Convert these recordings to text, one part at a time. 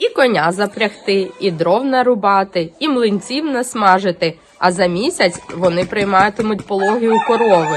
І коня запрягти, і дров нарубати, і млинців насмажити. А за місяць вони прийматимуть пологи у корови.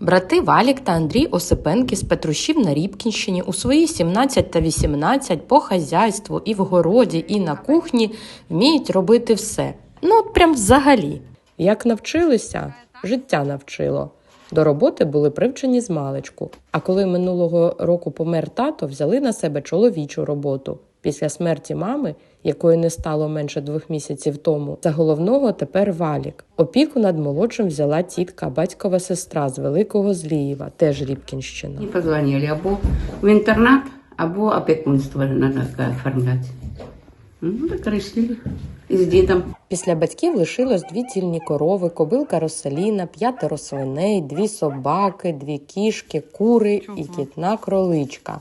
Брати Валік та Андрій Осипенки з Петрущів на Рібкінщині у свої 17 та 18 по хазяйству і в городі, і на кухні вміють робити все. Ну, прям взагалі. Як навчилися, життя навчило. До роботи були привчені з маличку. А коли минулого року помер тато, взяли на себе чоловічу роботу. Після смерті мами, якої не стало менше двох місяців тому, за головного тепер валік. Опіку над молодшим взяла тітка, батькова сестра з Великого Злієва, теж Рібкінщина. І позвонили або в інтернат, або опікунство треба оформляти. Ну, так вирішили. З дідом. Після батьків лишилось дві цільні корови, кобилка Роселіна, п'ятеро свиней, дві собаки, дві кішки, кури і кітна кроличка.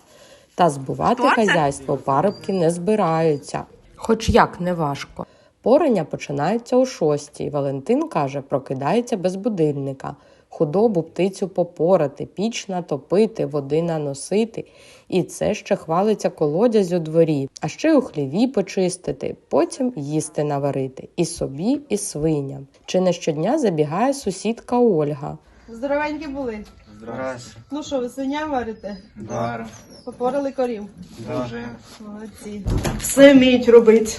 Та збувати хазяйство парубки не збираються. Хоч як не важко. Порання починається о шостій. Валентин каже, прокидається без будильника. Худобу птицю попорати, піч натопити, води наносити. І це ще хвалиться колодязь у дворі, а ще й у хліві почистити, потім їсти наварити і собі, і свиням. Чи не щодня забігає сусідка Ольга. Здоровенькі були. Здрасте. Ну що, ви свиня варите? Да. Попорали корів. Дуже. Молодці. Все вміють робити.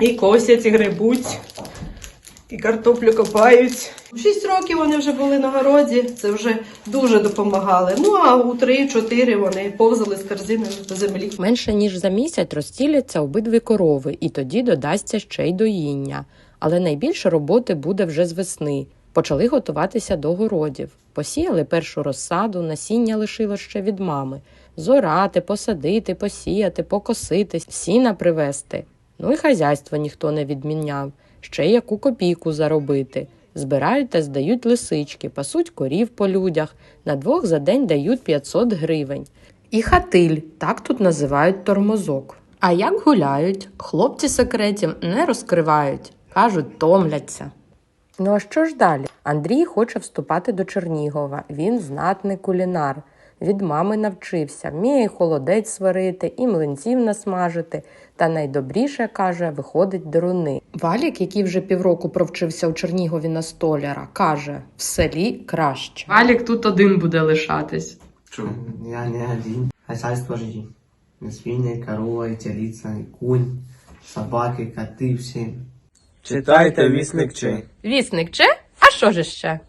І косять, і грибуть, і картоплю копають. Шість років вони вже були на городі, це вже дуже допомагали. Ну а у три-чотири вони повзали з корзинами по землі. Менше ніж за місяць розтіляться обидві корови, і тоді додасться ще й доїння. Але найбільше роботи буде вже з весни. Почали готуватися до городів. Посіяли першу розсаду, насіння лишило ще від мами. Зорати, посадити, посіяти, покосити, сіна привезти. Ну і хазяйство ніхто не відміняв. Ще яку копійку заробити. Збирають та здають лисички, пасуть корів по людях. На двох за день дають 500 гривень. І хатиль, так тут називають тормозок. А як гуляють, хлопці секретів не розкривають, кажуть, томляться. Ну а що ж далі? Андрій хоче вступати до Чернігова. Він знатний кулінар. Від мами навчився, вміє і холодець сварити, і млинців насмажити. Та найдобріше каже, виходить деруни. Валік, який вже півроку провчився у Чернігові на столяра, каже: в селі краще. Валік тут один буде лишатись. Чому? Я не один. Хозяйство же свинья, корова, и телица, кунь, собаки, коты, все. Читайте вісник чи. Вісник че? А що ж ще?